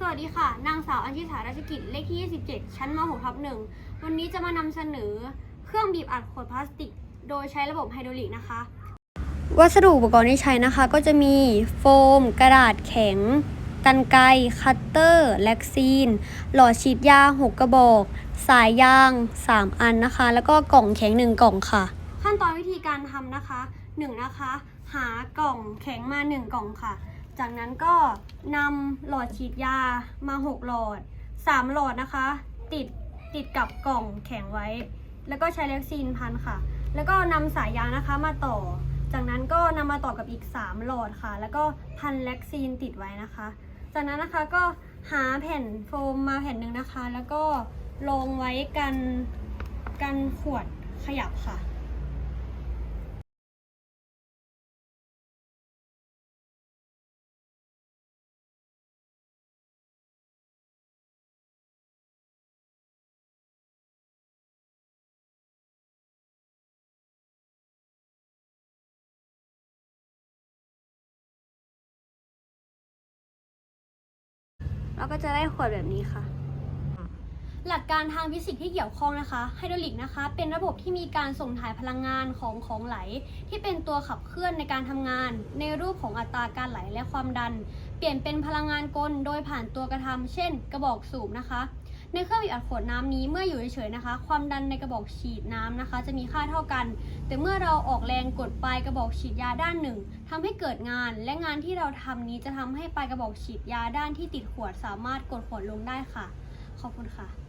สวัสดีค่ะ นางสาวอัญชิสาราชกิจ เลขที่ 27 ชั้นม .6 ทับหนึ่งวันนี้จะมานำเสนอเครื่องบีบอัดขวดพลาสติก โดยใช้ระบบไฮดรอลิกนะคะ วัสดุอุปกรณ์ที่ใช้นะคะ ก็จะมีโฟม กระดาษแข็ง กันไกคัตเตอร์ แล็กซีน หลอดฉีดยา 6 กระบอก สายยาง 3 อันนะคะ แล้วก็กล่องแข็ง 1 กล่องค่ะ ขั้นตอนวิธีการทำนะคะ 1 นะคะ หากล่องแข็งมา 1 กล่องค่ะ จากนั้นก็นำหลอดฉีดยามา 6 หลอด 3 หลอดนะคะ ติดติดกับกล่องแข็งไว้ แล้วก็ใช้แล็กซีนพันค่ะ แล้วก็นำสายยานะคะมาต่อ จากนั้นก็นำมาต่อกับอีก 3 หลอดค่ะ แล้วก็พันแล็กซีนติดไว้นะคะ จากนั้นนะคะก็หาแผ่นโฟมมาแผ่นหนึ่งนะคะ แล้วก็ลงไว้กันกันขวดขยับค่ะ เราก็จะได้ขวดแบบนี้ค่ะ หลักการทางฟิสิกส์ที่เกี่ยวข้องนะคะไฮดรอลิกนะคะ เป็นระบบที่มีการส่งถ่ายพลังงานของของไหล ที่เป็นตัวขับเคลื่อนในการทำงาน ในรูปของอัตราการไหลและความดัน เปลี่ยนเป็นพลังงานกลโดยผ่านตัวกระทำเช่น กระบอกสูบนะคะ ในเครื่องบีบอัดขวดน้ำนี้เมื่ออยู่เฉยๆนะคะ ความดันในกระบอกฉีดน้ำนะคะ จะมีค่าเท่ากัน แต่เมื่อเราออกแรงกดปลายกระบอกฉีดยาด้านหนึ่งทำให้เกิดงาน และงานที่เราทำนี้จะทำให้ปลายกระบอกฉีดยาด้านที่ติดขวดสามารถกดขวดลงได้ค่ะ ขอบคุณค่ะ